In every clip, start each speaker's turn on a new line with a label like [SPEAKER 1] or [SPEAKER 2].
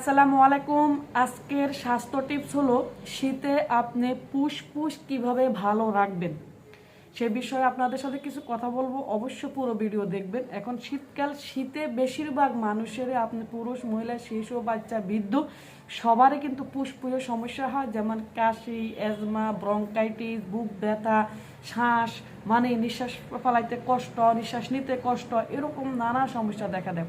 [SPEAKER 1] আসসালামু আলাইকুম। আজকের স্বাস্থ্য টিপস হলো, শীতে আপনি পুষ পুষ কীভাবে ভালো রাখবেন? সে বিষয়ে আপনাদের সাথে কিছু কথা বলব। অবশ্য পুরো ভিডিও দেখবেন। এখন শীতকাল, শীতে বেশিরভাগ মানুষের আপনি পুরুষ, মহিলা, শিশু, বাচ্চা, বৃদ্ধ, সবারই কিন্তু পুষ্পুষের সমস্যা হয়। যেমন কাশি অ্যাজমা ব্রঙ্কাইটিস, বুক ব্যথা, শ্বাস মানে নিঃশ্বাস ফেলাইতে কষ্ট, নিঃশ্বাস নিতে কষ্ট, এরকম নানা সমস্যা দেখা দেয়।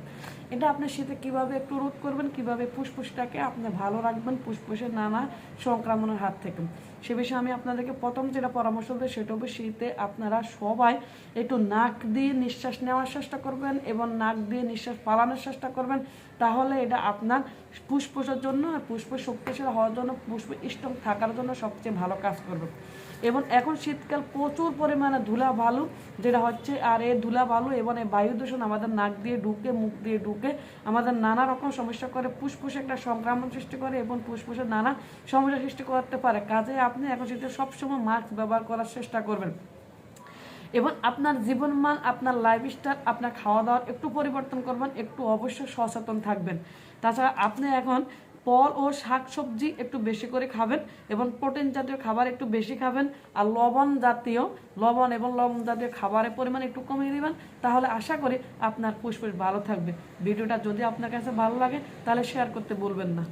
[SPEAKER 1] এটা আপনি শীতে কীভাবে একটু রোধ করবেন, কীভাবে ফুসফুসটাকে আপনি ভালো রাখবেন, ফুসফুসের নানা সংক্রমণের হাত থেকে। সে বিষয়ে আমি আপনাদেরকে প্রথম যেটা পরামর্শ দেবো, সেটা হবে শীতে আপনারা সবাই একটু নাক দিয়ে নিঃশ্বাস নেওয়ার চেষ্টা করবেন এবং নাক দিয়ে নিঃশ্বাস পালানোর চেষ্টা করবেন। তাহলে এটা আপনার ফুসফুসের জন্য ফুসফুস শক্তিশালী হওয়ার জন্য, ফুসফুস স্ট্রং থাকার জন্য সবচেয়ে ভালো কাজ করবে। এবং এখন শীতকাল প্রচুর পরিমাণে ধুলা ভালু যেটা হচ্ছে আর এই ধুলা ভালু এবং এই বায়ু দূষণ আমাদের নাক দিয়ে ঢুকে, মুখ দিয়ে ঢুকে, আমাদের নানা রকম সমস্যা করে, ফুসফুসে একটা সংক্রমণ সৃষ্টি করে এবং ফুসফুসের নানা সমস্যা সৃষ্টি করতে পারে। কাজে আপনি এখন শীতে সবসময় মাস্ক ব্যবহার করার চেষ্টা করবেন, এবং আপনার জীবনমান আপনার লাইফস্টাইল আপনার খাওয়া দাওয়ার একটু পরিবর্তন করবেন, একটু অবশ্যই সচেতন থাকবেন। তাছাড়া আপনি এখন ফল ও শাক সবজি একটু বেশি করে খাবেন এবং প্রোটিন জাতীয় খাবার একটু বেশি খাবেন আর লবণ জাতীয়, লবণ এবং লবণ জাতীয় খাবারের পরিমাণ একটু কমিয়ে দেবেন, তাহলে আশা করি আপনার ফুসফুস ভালো থাকবে। ভিডিওটা যদি আপনার কাছে ভালো লাগে, তাহলে শেয়ার করতে বলবেন না।